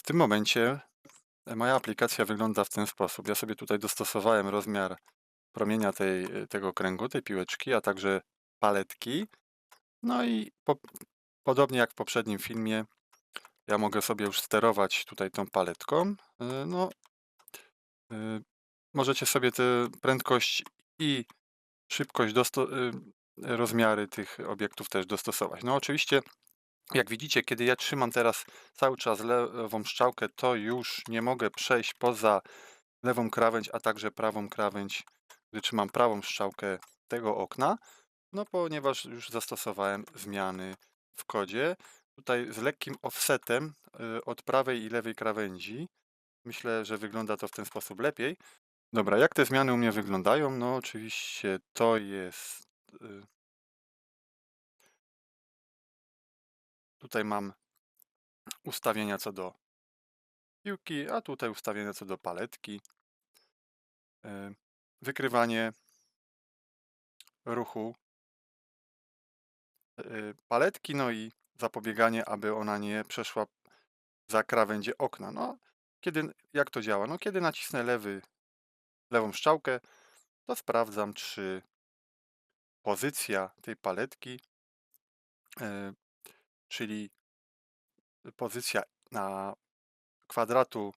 W tym momencie e, moja aplikacja wygląda w ten sposób. Ja sobie tutaj dostosowałem rozmiar promienia tej, e, tego kręgu, tej piłeczki, a także paletki. No i po, podobnie jak w poprzednim filmie, ja mogę sobie już sterować tutaj tą paletką. E, No, możecie sobie tę prędkość i szybkość, dosto- rozmiary tych obiektów też dostosować. No oczywiście, jak widzicie, kiedy ja trzymam teraz cały czas lewą strzałkę, to już nie mogę przejść poza lewą krawędź, a także prawą krawędź, gdy trzymam prawą strzałkę tego okna, no ponieważ już zastosowałem zmiany w kodzie. Tutaj z lekkim offsetem y, od prawej i lewej krawędzi. Myślę, że wygląda to w ten sposób lepiej. Dobra, jak te zmiany u mnie wyglądają? No oczywiście to jest... Tutaj mam ustawienia co do piłki, a tutaj ustawienia co do paletki. Y, Wykrywanie ruchu y, paletki, no i zapobieganie, aby ona nie przeszła za krawędzie okna. No, kiedy, jak to działa? No, kiedy nacisnę lewy, lewą strzałkę, to sprawdzam, czy pozycja tej paletki, y, czyli pozycja na kwadratu,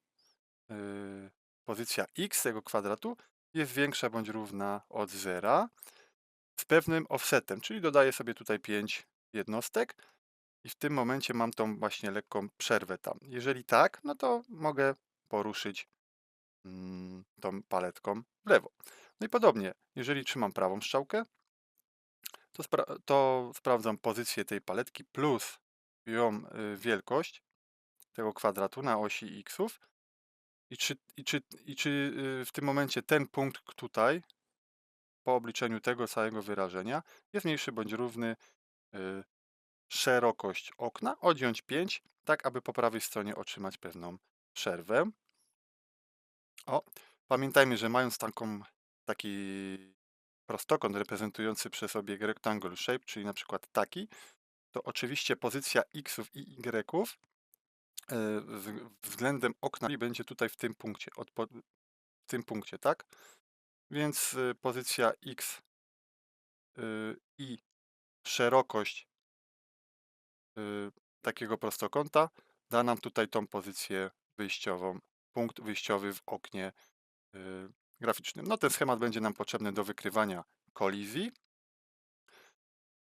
y, pozycja x tego kwadratu jest większa bądź równa od zera z pewnym offsetem, czyli dodaję sobie tutaj 5 jednostek i w tym momencie mam tą właśnie lekką przerwę tam. Jeżeli tak, no to mogę poruszyć mm, tą paletką w lewo. No i podobnie, jeżeli trzymam prawą strzałkę, to, spra- to sprawdzam pozycję tej paletki plus ją y, wielkość tego kwadratu na osi xów i czy, i czy, i czy y, w tym momencie ten punkt tutaj po obliczeniu tego całego wyrażenia jest mniejszy bądź równy y, szerokość okna, odjąć 5, tak aby po prawej stronie otrzymać pewną przerwę. O, pamiętajmy, że mając taką, taki prostokąt reprezentujący przez obieg rectangle shape, czyli na przykład taki, to oczywiście pozycja xów i e, w- względem okna będzie tutaj w tym punkcie, w tym punkcie, tak? Więc y, pozycja x y, i szerokość y, takiego prostokąta da nam tutaj tą pozycję wyjściową, punkt wyjściowy w oknie y, graficznym. No ten schemat będzie nam potrzebny do wykrywania kolizji.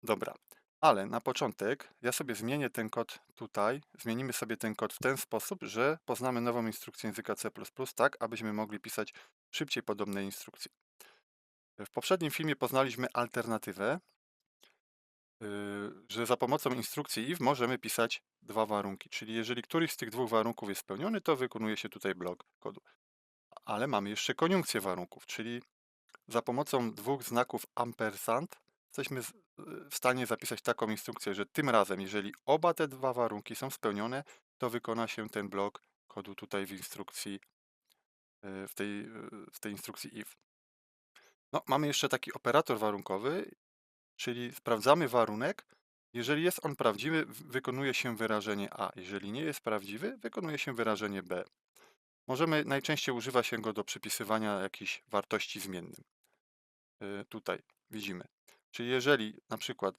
Dobra, ale na początek ja sobie zmienię ten kod tutaj. Zmienimy sobie ten kod w ten sposób, że poznamy nową instrukcję języka C++, tak abyśmy mogli pisać szybciej podobne instrukcje. W poprzednim filmie poznaliśmy alternatywę, y, że za pomocą instrukcji if możemy pisać dwa warunki, czyli jeżeli któryś z tych dwóch warunków jest spełniony, to wykonuje się tutaj blok kodu. Ale mamy jeszcze koniunkcję warunków, czyli za pomocą dwóch znaków ampersand jesteśmy w stanie zapisać taką instrukcję, że tym razem, jeżeli oba te dwa warunki są spełnione, to wykona się ten blok kodu tutaj w instrukcji, y, w tej, y, w tej instrukcji if. No, mamy jeszcze taki operator warunkowy, czyli sprawdzamy warunek. Jeżeli jest on prawdziwy, wykonuje się wyrażenie A. Jeżeli nie jest prawdziwy, wykonuje się wyrażenie B. Możemy, najczęściej używa się go do przypisywania jakiejś wartości zmiennym. Y, Tutaj widzimy. Czyli jeżeli na przykład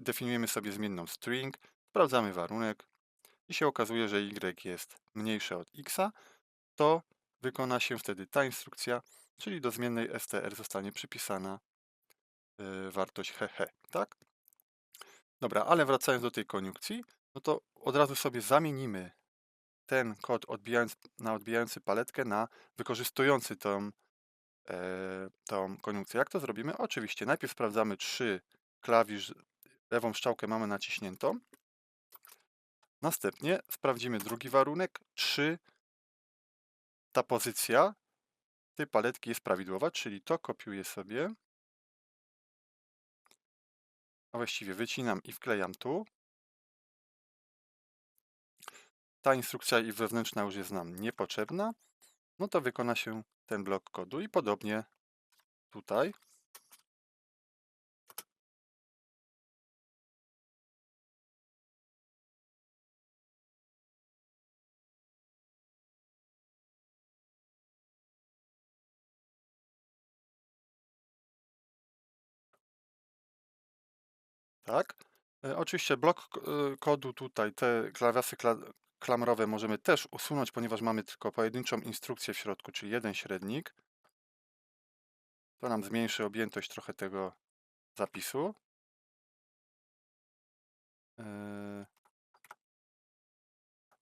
definiujemy sobie zmienną string, sprawdzamy warunek i się okazuje, że y jest mniejsze od x, to wykona się wtedy ta instrukcja, czyli do zmiennej str zostanie przypisana y, wartość hehe, tak? Dobra, ale wracając do tej koniunkcji, no to od razu sobie zamienimy ten kod odbijając, na odbijający paletkę na wykorzystujący tą, tą koniunkcję. Jak to zrobimy? Oczywiście najpierw sprawdzamy, czy klawisz lewą strzałkę mamy naciśniętą. Następnie sprawdzimy drugi warunek, czy ta pozycja tej paletki jest prawidłowa, czyli to kopiuję sobie, a właściwie wycinam i wklejam tu. Ta instrukcja i wewnętrzna już jest nam niepotrzebna. No to wykona się ten blok kodu i podobnie tutaj. Tak. E, oczywiście blok e, kodu tutaj, te klasy klamrowe możemy też usunąć, ponieważ mamy tylko pojedynczą instrukcję w środku, czyli jeden średnik. To nam zmniejszy objętość trochę tego zapisu. Yy.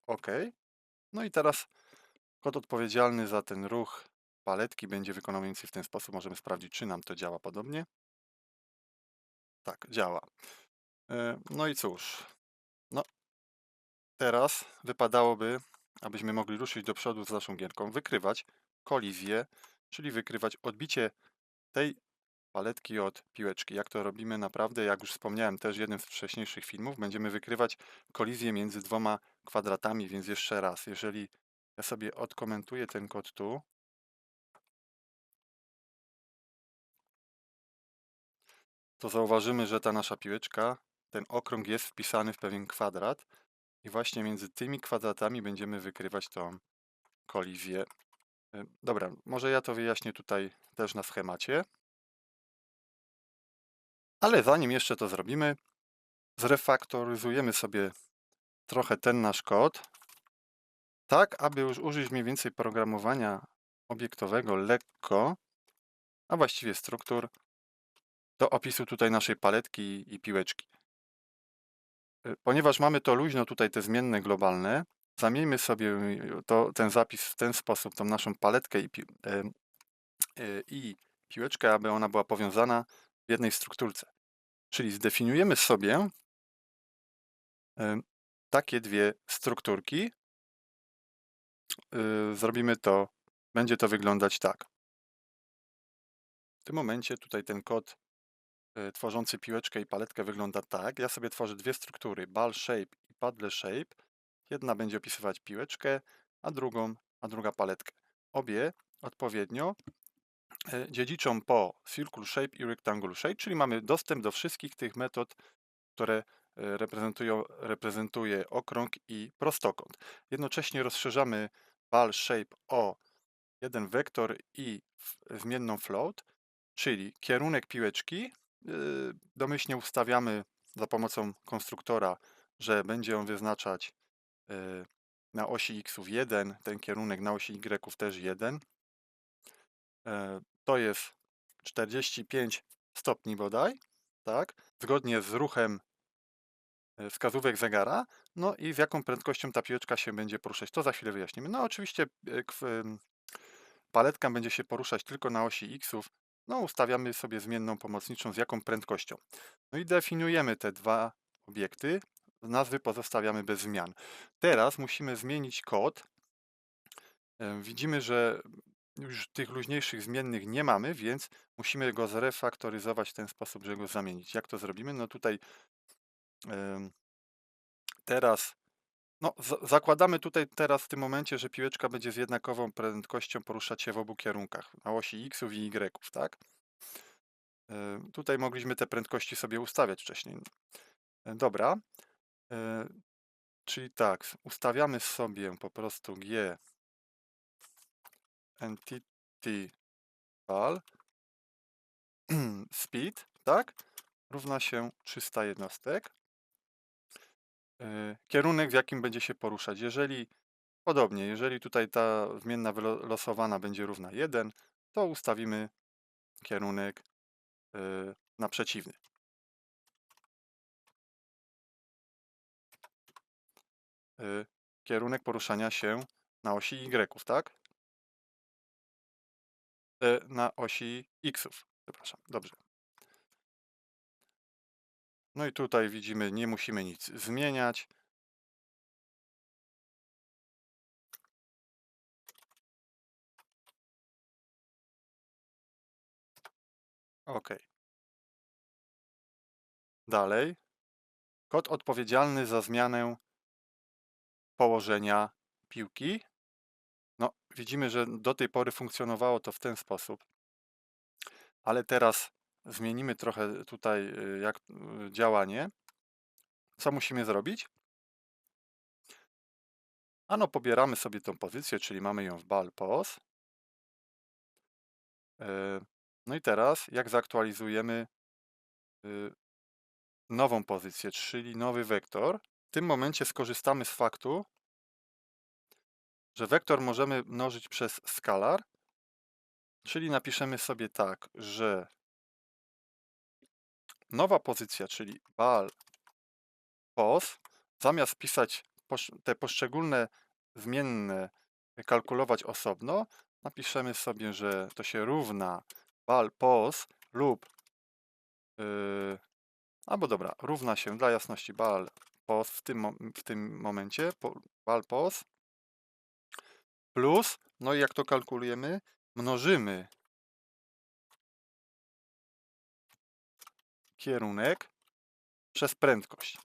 OK. No i teraz kod odpowiedzialny za ten ruch paletki będzie wykonał więcej w ten sposób. Możemy sprawdzić, czy nam to działa podobnie. Tak, działa. Yy, no i cóż. Teraz wypadałoby, abyśmy mogli ruszyć do przodu z naszą gierką, wykrywać kolizję, czyli wykrywać odbicie tej paletki od piłeczki. Jak to robimy naprawdę, jak już wspomniałem też jednym z wcześniejszych filmów, będziemy wykrywać kolizję między dwoma kwadratami, więc jeszcze raz, jeżeli ja sobie odkomentuję ten kod tu. To zauważymy, że ta nasza piłeczka, ten okrąg jest wpisany w pewien kwadrat i właśnie między tymi kwadratami będziemy wykrywać tą kolizję. Y, dobra, może ja to wyjaśnię tutaj też na schemacie. Ale zanim jeszcze to zrobimy, zrefaktoryzujemy sobie trochę ten nasz kod, tak aby już użyć mniej więcej programowania obiektowego lekko, a właściwie struktur, do opisu tutaj naszej paletki i piłeczki. Y, ponieważ mamy to luźno tutaj te zmienne globalne, zamieńmy sobie to, ten zapis w ten sposób, tą naszą paletkę i, pi y, y, i piłeczkę, aby ona była powiązana w jednej strukturce. Czyli zdefiniujemy sobie takie dwie strukturki. Y, zrobimy to, będzie to wyglądać tak. W tym momencie tutaj ten kod y, tworzący piłeczkę i paletkę wygląda tak. Ja sobie tworzę dwie struktury, ball shape i paddle shape. Jedna będzie opisywać piłeczkę, a drugą, a druga paletkę. Obie odpowiednio E, dziedziczą po Circle Shape i Rectangle Shape, czyli mamy dostęp do wszystkich tych metod, które e, reprezentują, reprezentuje okrąg i prostokąt. Jednocześnie rozszerzamy ball shape o jeden wektor i zmienną float, czyli kierunek piłeczki. E, domyślnie ustawiamy za pomocą konstruktora, że będzie on wyznaczać na osi x 1, ten kierunek na osi y też 1 to jest 45 stopni bodaj, tak, zgodnie z ruchem e, wskazówek zegara, no i z jaką prędkością ta piłeczka się będzie poruszać. To za chwilę wyjaśnimy. No oczywiście e, paletka będzie się poruszać tylko na osi xów, no ustawiamy sobie zmienną pomocniczą z jaką prędkością. No i definiujemy te dwa obiekty, nazwy pozostawiamy bez zmian. Teraz musimy zmienić kod. E, widzimy, że już tych luźniejszych zmiennych nie mamy, więc musimy go zrefaktoryzować w ten sposób, żeby go zamienić. Jak to zrobimy? No tutaj teraz no, zakładamy tutaj teraz w tym momencie, że piłeczka będzie z jednakową prędkością poruszać się w obu kierunkach, na osi xów i y, tak? Tutaj mogliśmy te prędkości sobie ustawiać wcześniej. E, dobra. E, czyli tak, ustawiamy sobie po prostu G entity val speed, tak, równa się 300 jednostek. E, kierunek, w jakim będzie się poruszać. Jeżeli podobnie, jeżeli tutaj ta zmienna wylosowana będzie równa 1, to ustawimy kierunek e, na przeciwny. E, kierunek poruszania się na osi Y, tak? Na osi xów. Przepraszam, dobrze. No i tutaj widzimy, nie musimy nic zmieniać. OK. Dalej. Kod odpowiedzialny za zmianę położenia piłki no, widzimy, że do tej pory funkcjonowało to w ten sposób. Ale teraz zmienimy trochę tutaj y, jak y, działanie. Co musimy zrobić? Ano pobieramy sobie tą pozycję, czyli mamy ją w bal pos. E, no i teraz, jak zaktualizujemy y, nową pozycję, czyli nowy wektor, w tym momencie skorzystamy z faktu, że wektor możemy mnożyć przez skalar, czyli napiszemy sobie tak, że nowa pozycja, czyli bal pos, zamiast pisać te poszczególne zmienne, kalkulować osobno, napiszemy sobie, że to się równa bal pos lub yy, albo dobra, równa się dla jasności bal pos w tym, w tym momencie, bal pos plus, no i jak to kalkulujemy, mnożymy kierunek przez prędkość.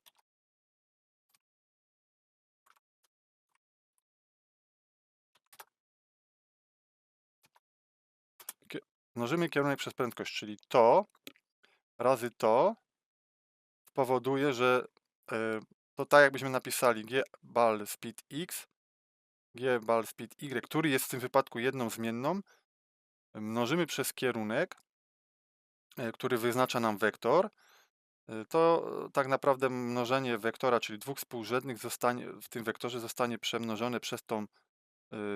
Mnożymy kierunek przez prędkość, czyli to razy to powoduje, że e, to tak jakbyśmy napisali g bal speed x, g bal speed y, który jest w tym wypadku jedną zmienną, mnożymy przez kierunek, który wyznacza nam wektor, e, to tak naprawdę mnożenie wektora, czyli dwóch współrzędnych zostanie, w tym wektorze zostanie przemnożone przez tą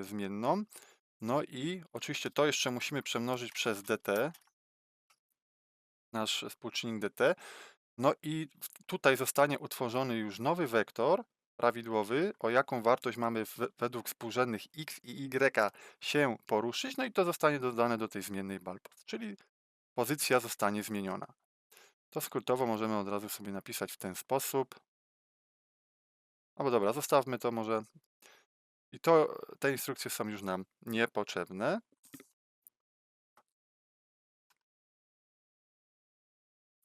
zmienną. No i oczywiście to jeszcze musimy przemnożyć przez dt, nasz współczynnik dt. No i tutaj zostanie utworzony już nowy wektor prawidłowy, o jaką wartość mamy według współrzędnych x i y się poruszyć, no i to zostanie dodane do tej zmiennej balpos, czyli pozycja zostanie zmieniona. To skrótowo możemy od razu sobie napisać w ten sposób. Albo dobra, zostawmy to może. I to, te instrukcje są już nam niepotrzebne.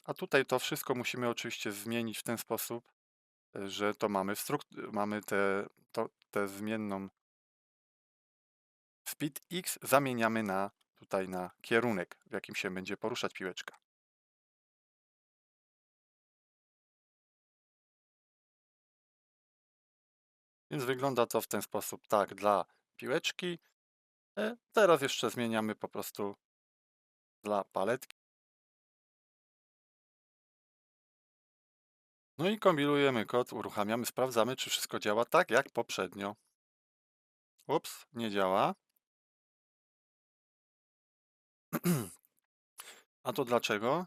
A tutaj to wszystko musimy oczywiście zmienić w ten sposób, że to mamy, mamy tę te zmienną speed x zamieniamy na tutaj na kierunek, w jakim się będzie poruszać piłeczka. Więc wygląda to w ten sposób, tak, dla piłeczki. E, teraz jeszcze zmieniamy po prostu dla paletki. No i kombinujemy kod, uruchamiamy, sprawdzamy, czy wszystko działa tak jak poprzednio. Ups, nie działa. A to dlaczego?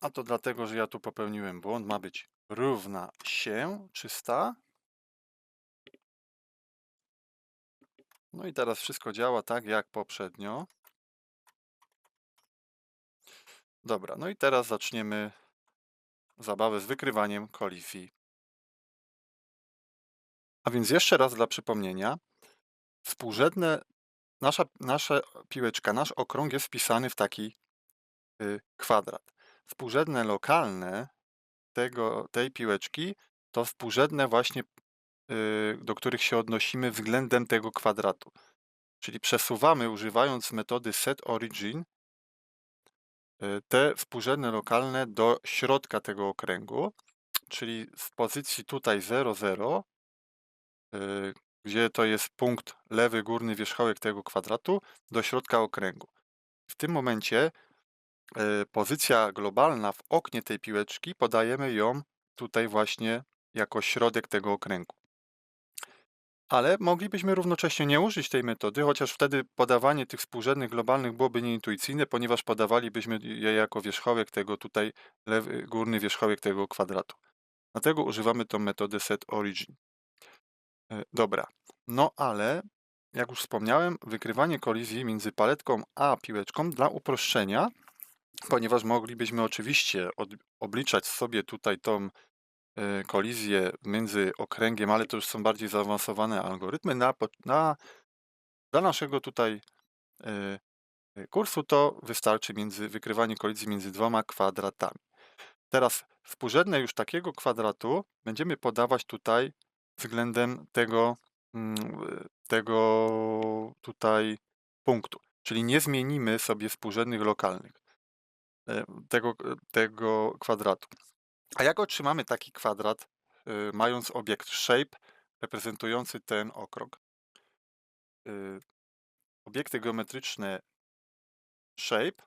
A to dlatego, że ja tu popełniłem błąd. Ma być równa się 300. No i teraz wszystko działa tak jak poprzednio. Dobra, no i teraz zaczniemy zabawę z wykrywaniem kolizji. A więc jeszcze raz dla przypomnienia, współrzędne, nasza, nasza piłeczka, nasz okrąg jest wpisany w taki y, kwadrat. Współrzędne lokalne tego, tej piłeczki to współrzędne właśnie, y, do których się odnosimy względem tego kwadratu. Czyli przesuwamy, używając metody set origin, y, te współrzędne lokalne do środka tego okręgu, czyli z pozycji tutaj 0, 0, y, gdzie to jest punkt lewy górny wierzchołek tego kwadratu, do środka okręgu. W tym momencie E, pozycja globalna w oknie tej piłeczki, podajemy ją tutaj właśnie jako środek tego okręgu. Ale moglibyśmy równocześnie nie użyć tej metody, chociaż wtedy podawanie tych współrzędnych globalnych byłoby nieintuicyjne, ponieważ podawalibyśmy je jako wierzchołek tego tutaj, lewy, górny wierzchołek tego kwadratu. Dlatego używamy tą metodę set origin. E, dobra, no ale jak już wspomniałem, wykrywanie kolizji między paletką a piłeczką dla uproszczenia Ponieważ moglibyśmy oczywiście obliczać sobie tutaj tą y, kolizję między okręgiem, ale to już są bardziej zaawansowane algorytmy. Na, na, dla naszego tutaj y, kursu to wystarczy między, wykrywanie kolizji między dwoma kwadratami. Teraz współrzędne już takiego kwadratu będziemy podawać tutaj względem tego, mm, tego tutaj punktu. Czyli nie zmienimy sobie współrzędnych lokalnych. E, tego, tego kwadratu. A jak otrzymamy taki kwadrat, e, mając obiekt shape reprezentujący ten okrąg? E, obiekty geometryczne shape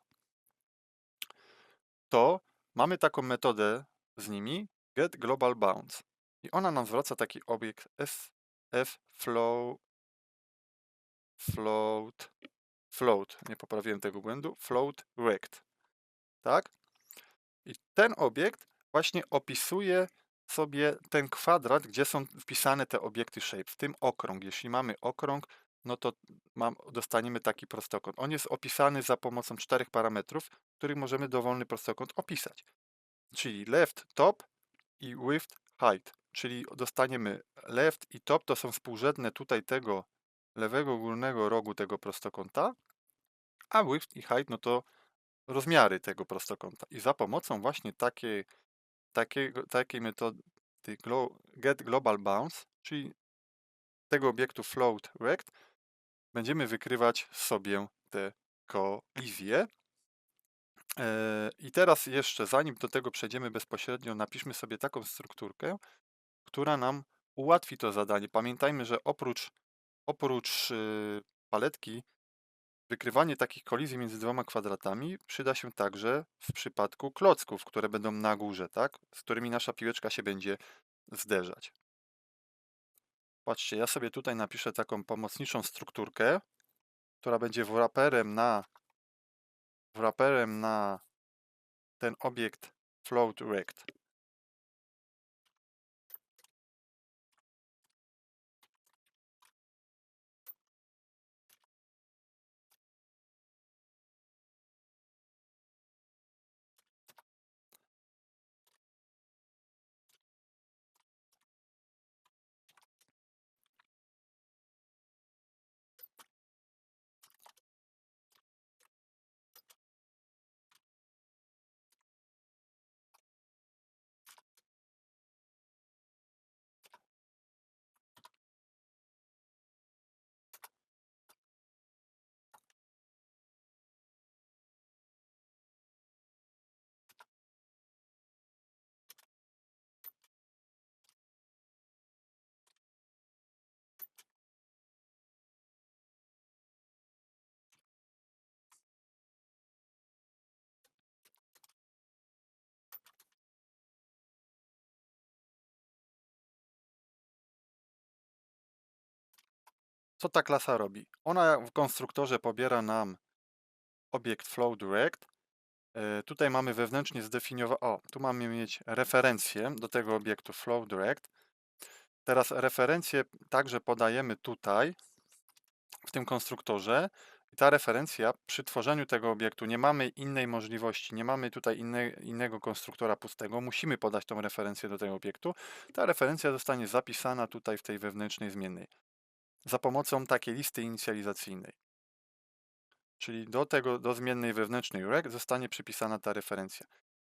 to mamy taką metodę z nimi get global bounds i ona nam zwraca taki obiekt sf flow float float, nie poprawiłem tego błędu, float rect, tak? I ten obiekt właśnie opisuje sobie ten kwadrat, gdzie są wpisane te obiekty shape, w tym okrąg. Jeśli mamy okrąg, no to mam, dostaniemy taki prostokąt. On jest opisany za pomocą czterech parametrów, których możemy dowolny prostokąt opisać. Czyli left, top i width, height. Czyli dostaniemy left i top, to są współrzędne tutaj tego lewego górnego rogu tego prostokąta, a width i height, no to rozmiary tego prostokąta. I za pomocą właśnie takiej, takiej, takiej metody get global bounds, czyli tego obiektu float rect, będziemy wykrywać sobie te kolizje. E, I teraz jeszcze, zanim do tego przejdziemy bezpośrednio, napiszmy sobie taką strukturkę, która nam ułatwi to zadanie. Pamiętajmy, że oprócz, oprócz y, paletki Wykrywanie takich kolizji między dwoma kwadratami przyda się także w przypadku klocków, które będą na górze, tak? z którymi nasza piłeczka się będzie zderzać. Patrzcie, ja sobie tutaj napiszę taką pomocniczą strukturkę, która będzie wraperem na, wraperem na ten obiekt float rect. Co ta klasa robi? Ona w konstruktorze pobiera nam obiekt flow direct. E, tutaj mamy wewnętrznie zdefiniowane, o, tu mamy mieć referencję do tego obiektu flow direct. Teraz referencję także podajemy tutaj, w tym konstruktorze. I ta referencja przy tworzeniu tego obiektu nie mamy innej możliwości, nie mamy tutaj inne, innego konstruktora pustego, musimy podać tą referencję do tego obiektu. Ta referencja zostanie zapisana tutaj w tej wewnętrznej zmiennej za pomocą takiej listy inicjalizacyjnej. Czyli do tego, do zmiennej wewnętrznej rec zostanie przypisana ta referencja.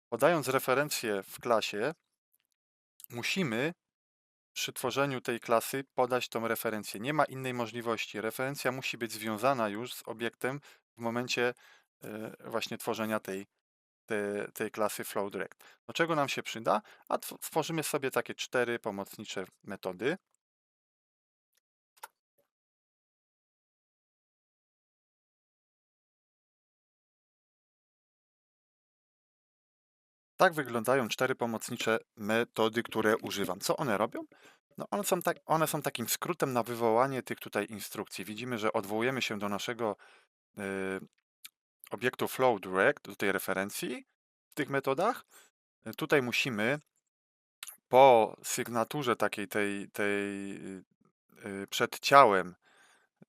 Podając referencję w klasie, musimy przy tworzeniu tej klasy podać tą referencję. Nie ma innej możliwości. Referencja musi być związana już z obiektem w momencie e, właśnie tworzenia tej, tej, tej klasy FlowDirect. Do czego nam się przyda? A tworzymy sobie takie cztery pomocnicze metody. Tak wyglądają cztery pomocnicze metody, które używam. Co one robią? No one, są tak, one są takim skrótem na wywołanie tych tutaj instrukcji. Widzimy, że odwołujemy się do naszego y, obiektu flow direct, do tej referencji w tych metodach. Tutaj musimy po sygnaturze takiej tej, tej y, przed ciałem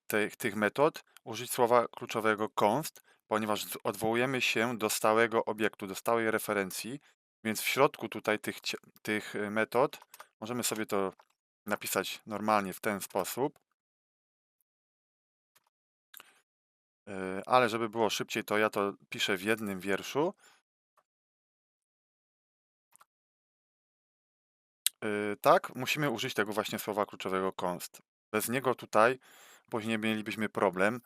tych, tych metod użyć słowa kluczowego const, ponieważ odwołujemy się do stałego obiektu, do stałej referencji, więc w środku tutaj tych, tych y, metod możemy sobie to napisać normalnie w ten sposób. Y, ale żeby było szybciej, to ja to piszę w jednym wierszu. Y, tak, musimy użyć tego właśnie słowa kluczowego const. Bez niego tutaj Później mielibyśmy problem y,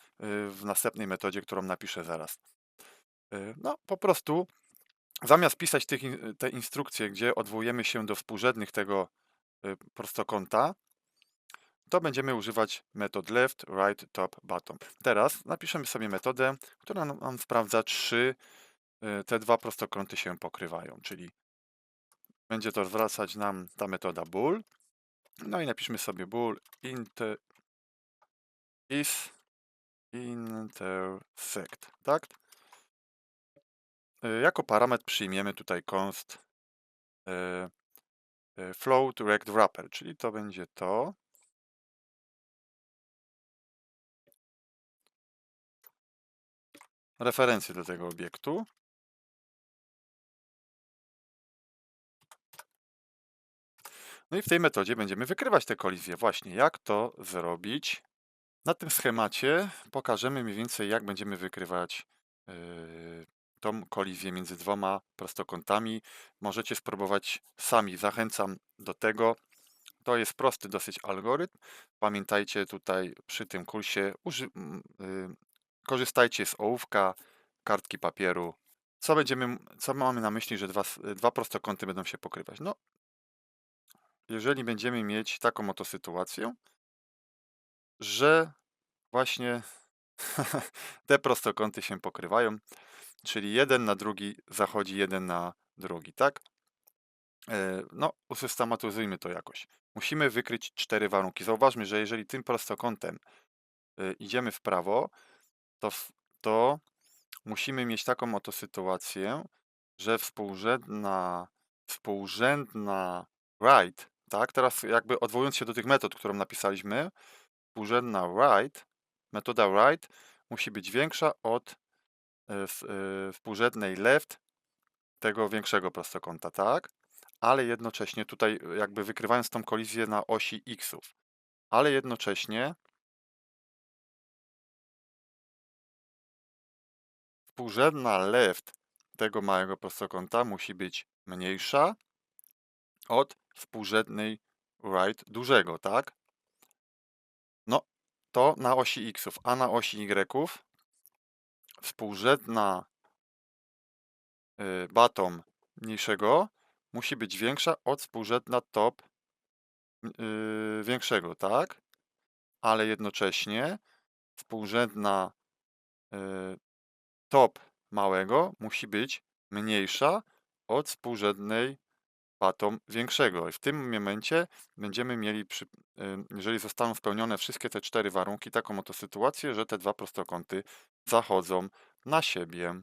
w następnej metodzie, którą napiszę zaraz. Y, no, po prostu zamiast pisać tych, te instrukcje, gdzie odwołujemy się do współrzędnych tego y, prostokąta, to będziemy używać metod left, right, top, bottom. Teraz napiszemy sobie metodę, która nam sprawdza trzy y, te dwa prostokąty się pokrywają, czyli będzie to zwracać nam ta metoda bool. No i napiszmy sobie bool inter is intersect, tak? Y, Jako parametr przyjmiemy tutaj const y, y, float rect wrapper, czyli to będzie to. Referencje do tego obiektu. No i w tej metodzie będziemy wykrywać te kolizje. Właśnie jak to zrobić. Na tym schemacie pokażemy mniej więcej, jak będziemy wykrywać yy, tą kolizję między dwoma prostokątami. Możecie spróbować sami. Zachęcam do tego. To jest prosty dosyć algorytm. Pamiętajcie tutaj przy tym kursie, uży, m, y, korzystajcie z ołówka, kartki papieru. Co, będziemy, co mamy na myśli, że dwa, dwa prostokąty będą się pokrywać? No, jeżeli będziemy mieć taką oto sytuację, że właśnie te prostokąty się pokrywają, czyli jeden na drugi zachodzi jeden na drugi, tak? E, No, usystematyzujmy to jakoś. Musimy wykryć cztery warunki. Zauważmy, że jeżeli tym prostokątem y, idziemy w prawo, to, to musimy mieć taką oto sytuację, że współrzędna, współrzędna right, tak? Teraz jakby odwołując się do tych metod, którą napisaliśmy, współrzędna right, metoda right musi być większa od y, współrzędnej left tego większego prostokąta, tak? Ale jednocześnie tutaj y, jakby wykrywając tą kolizję na osi xów, ale jednocześnie współrzędna left tego małego prostokąta musi być mniejsza od współrzędnej right dużego, tak? To na osi xów, a na osi y'ów współrzędna y, bottom mniejszego musi być większa od współrzędna top y, większego, tak? Ale jednocześnie współrzędna y, top małego musi być mniejsza od współrzędnej bottom większego. I w tym momencie będziemy mieli, przy, y, jeżeli zostaną spełnione wszystkie te cztery warunki, taką oto sytuację, że te dwa prostokąty zachodzą na siebie.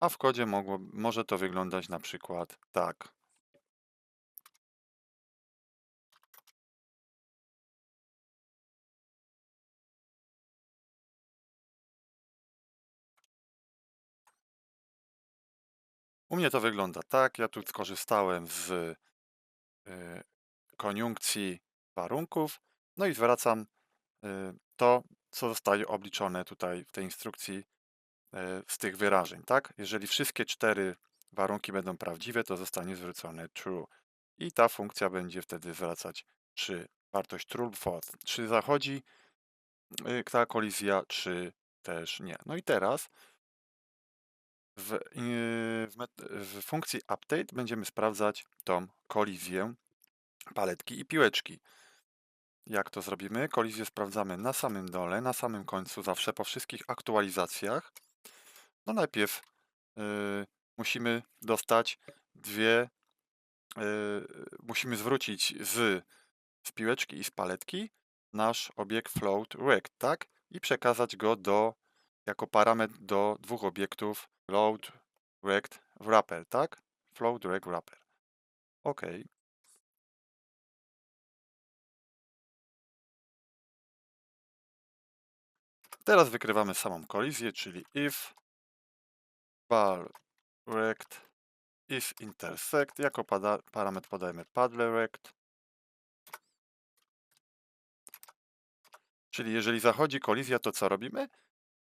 A w kodzie mogło, może to wyglądać na przykład tak. U mnie to wygląda tak. Ja tu skorzystałem z y, koniunkcji warunków, no i zwracam y, to, co zostaje obliczone tutaj w tej instrukcji y, z tych wyrażeń, tak? Jeżeli wszystkie cztery warunki będą prawdziwe, to zostanie zwrócone true. I ta funkcja będzie wtedy zwracać czy wartość true lub false. Czy zachodzi y, ta kolizja, czy też nie. No i teraz w, w, w funkcji update będziemy sprawdzać tą kolizję paletki i piłeczki. Jak to zrobimy? Kolizję sprawdzamy na samym dole, na samym końcu, zawsze po wszystkich aktualizacjach. No najpierw y, musimy dostać dwie, y, musimy zwrócić z, z piłeczki i z paletki nasz obiekt float rect, tak? I przekazać go do, jako parametr do dwóch obiektów float rect wrapper, tak? Float rect wrapper. OK. Teraz wykrywamy samą kolizję, czyli if val rect is intersect. Jako pada, parametr podajemy paddle rect. Czyli jeżeli zachodzi kolizja, to co robimy?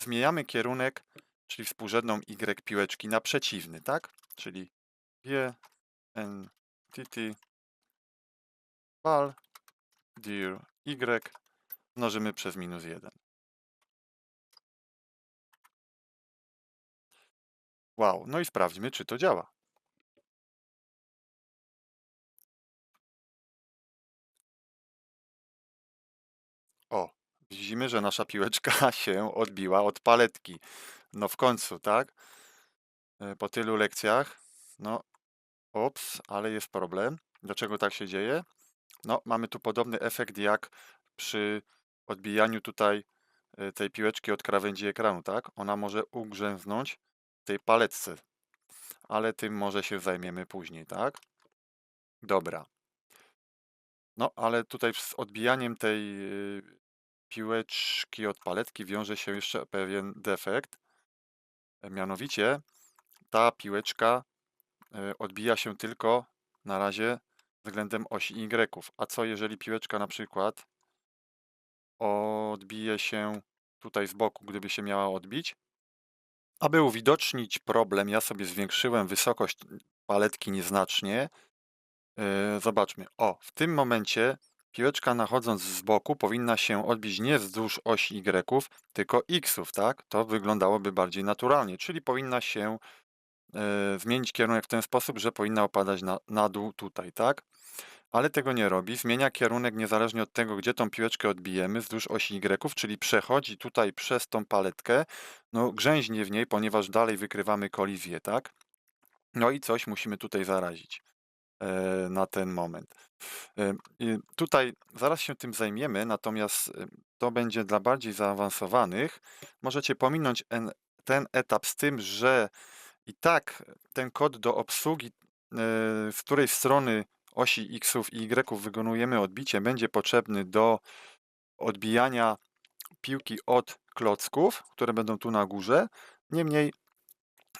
Zmieniamy kierunek, czyli współrzędną y piłeczki na przeciwny, tak? Czyli g t t dir y mnożymy przez minus 1. Wow, no i sprawdźmy, czy to działa. O, widzimy, że nasza piłeczka się odbiła od paletki. No w końcu, tak? e, po tylu lekcjach, no, ops, ale jest problem. Dlaczego tak się dzieje? No, mamy tu podobny efekt jak przy odbijaniu tutaj e, tej piłeczki od krawędzi ekranu, tak? Ona może ugrzęznąć tej paletce, ale tym może się zajmiemy później, tak? Dobra. No, ale tutaj z odbijaniem tej y, piłeczki od paletki wiąże się jeszcze pewien defekt. E, Mianowicie ta piłeczka e, odbija się tylko na razie względem osi Y. A co jeżeli piłeczka na przykład odbije się tutaj z boku, gdyby się miała odbić? Aby uwidocznić problem, ja sobie zwiększyłem wysokość paletki nieznacznie. Yy, Zobaczmy. O, w tym momencie piłeczka nachodząc z boku powinna się odbić nie wzdłuż osi Y, tylko Xów, tak? To wyglądałoby bardziej naturalnie, czyli powinna się e, zmienić kierunek w ten sposób, że powinna opadać na, na dół tutaj, tak? Ale tego nie robi. Zmienia kierunek niezależnie od tego, gdzie tą piłeczkę odbijemy wzdłuż osi Y, czyli przechodzi tutaj przez tą paletkę, no grzęźnie w niej, ponieważ dalej wykrywamy kolizję, tak? No i coś musimy tutaj zarazić e, na ten moment. E, Tutaj zaraz się tym zajmiemy, natomiast e, to będzie dla bardziej zaawansowanych. Możecie pominąć en- ten etap z tym, że i tak ten kod do obsługi, z której strony osi Xów i Y wykonujemy odbicie, będzie potrzebny do odbijania piłki od klocków, które będą tu na górze. Niemniej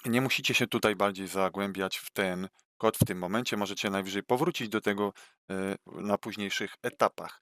nie musicie się tutaj bardziej zagłębiać w ten kod w tym momencie. Możecie najwyżej powrócić do tego e, na późniejszych etapach.